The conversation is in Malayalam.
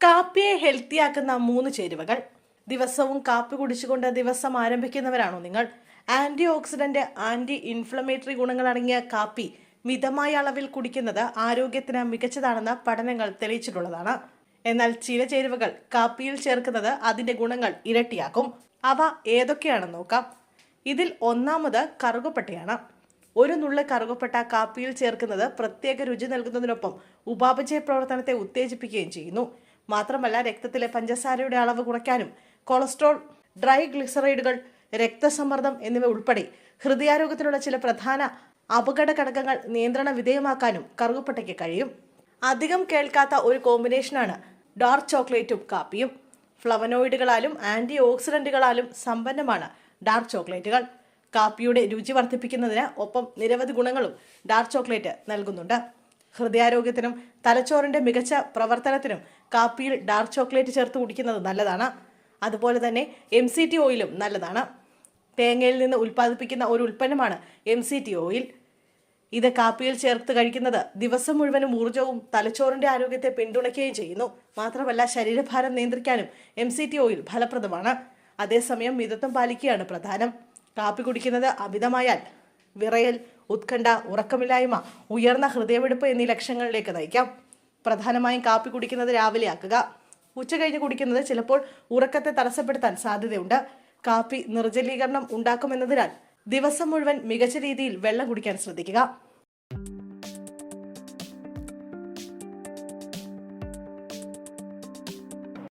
കാപ്പിയെ ഹെൽത്തിയാക്കുന്ന മൂന്ന് ചേരുവകൾ. ദിവസവും കാപ്പി കുടിച്ചുകൊണ്ട് ദിവസം ആരംഭിക്കുന്നവരാണോ നിങ്ങൾ? ആന്റി ഓക്സിഡന്റ് ആന്റി ഇൻഫ്ലമേറ്ററി ഗുണങ്ങൾ അടങ്ങിയ കാപ്പി മിതമായ അളവിൽ കുടിക്കുന്നത് ആരോഗ്യത്തിന് മികച്ചതാണെന്ന് പഠനങ്ങൾ തെളിയിച്ചിട്ടുള്ളതാണ്. എന്നാൽ ചില ചേരുവകൾ കാപ്പിയിൽ ചേർക്കുന്നത് അതിന്റെ ഗുണങ്ങൾ ഇരട്ടിയാക്കും. അവ ഏതൊക്കെയാണെന്ന് നോക്കാം. ഇതിൽ ഒന്നാമത് കറുകപ്പട്ടയാണ്. ഒരു നുള്ളു കറുകപ്പട്ട കാപ്പിയിൽ ചേർക്കുന്നത് പ്രത്യേക രുചി നൽകുന്നതിനൊപ്പം ഉപാപചയ പ്രവർത്തനത്തെ ഉത്തേജിപ്പിക്കുകയും ചെയ്യുന്നു. മാത്രമല്ല രക്തത്തിലെ പഞ്ചസാരയുടെ അളവ് കുറയ്ക്കാനും കൊളസ്ട്രോൾ ഡ്രൈ ഗ്ലിസറൈഡുകൾ രക്തസമ്മർദ്ദം എന്നിവ ഉൾപ്പെടെ ഹൃദയാരോഗ്യത്തിനുള്ള ചില പ്രധാന അപകട ഘടകങ്ങൾ നിയന്ത്രണ വിധേയമാക്കാനും കറുകപ്പട്ടയ്ക്ക് കഴിയും. അധികം കേൾക്കാത്ത ഒരു കോമ്പിനേഷനാണ് ഡാർക്ക് ചോക്ലേറ്റും കാപ്പിയും. ഫ്ലവനോയിഡുകളാലും ആന്റി ഓക്സിഡന്റുകളാലും സമ്പന്നമാണ് ഡാർക്ക് ചോക്ലേറ്റുകൾ. കാപ്പിയുടെ രുചി വർദ്ധിപ്പിക്കുന്നതിന് ഒപ്പം നിരവധി ഗുണങ്ങളും ഡാർക്ക് ചോക്ലേറ്റ് നൽകുന്നുണ്ട്. ഹൃദയാരോഗ്യത്തിനും തലച്ചോറിന്റെ മികച്ച പ്രവർത്തനത്തിനും കാപ്പിയിൽ ഡാർക്ക് ചോക്ലേറ്റ് ചേർത്ത് കുടിക്കുന്നത് നല്ലതാണ്. അതുപോലെ തന്നെ എം സി ടി ഓയിലും നല്ലതാണ്. തേങ്ങയിൽ നിന്ന് ഉൽപ്പാദിപ്പിക്കുന്ന ഒരു ഉൽപ്പന്നമാണ് എം സി ടി ഓയിൽ ഇത് കാപ്പിയിൽ ചേർത്ത് കഴിക്കുന്നത് ദിവസം മുഴുവനും ഊർജവും തലച്ചോറിന്റെ ആരോഗ്യത്തെ പിന്തുണയ്ക്കുകയും ചെയ്യുന്നു. മാത്രമല്ല ശരീരഭാരം നിയന്ത്രിക്കാനും എം സി ടി ഓയിൽ ഫലപ്രദമാണ്. അതേസമയം മിതത്വം പാലിക്കുകയാണ് പ്രധാനം. കാപ്പി കുടിക്കുന്നത് അമിതമായാൽ വിറയൽ ഉത്കണ്ഠ ഉറക്കമില്ലായ്മ ഉയർന്ന ഹൃദയമിടിപ്പ് എന്നീ ലക്ഷണങ്ങളിലേക്ക് നയിക്കാം. പ്രധാനമായും കാപ്പി കുടിക്കുന്നത് രാവിലെ ആക്കുക. ഉച്ച കഴിഞ്ഞ് കുടിക്കുന്നത് ചിലപ്പോൾ ഉറക്കത്തെ തടസ്സപ്പെടുത്താൻ സാധ്യതയുണ്ട്. കാപ്പി നിർജലീകരണം ഉണ്ടാക്കുമെന്നതിനാൽ ദിവസം മുഴുവൻ മികച്ച രീതിയിൽ വെള്ളം കുടിക്കാൻ ശ്രദ്ധിക്കുക.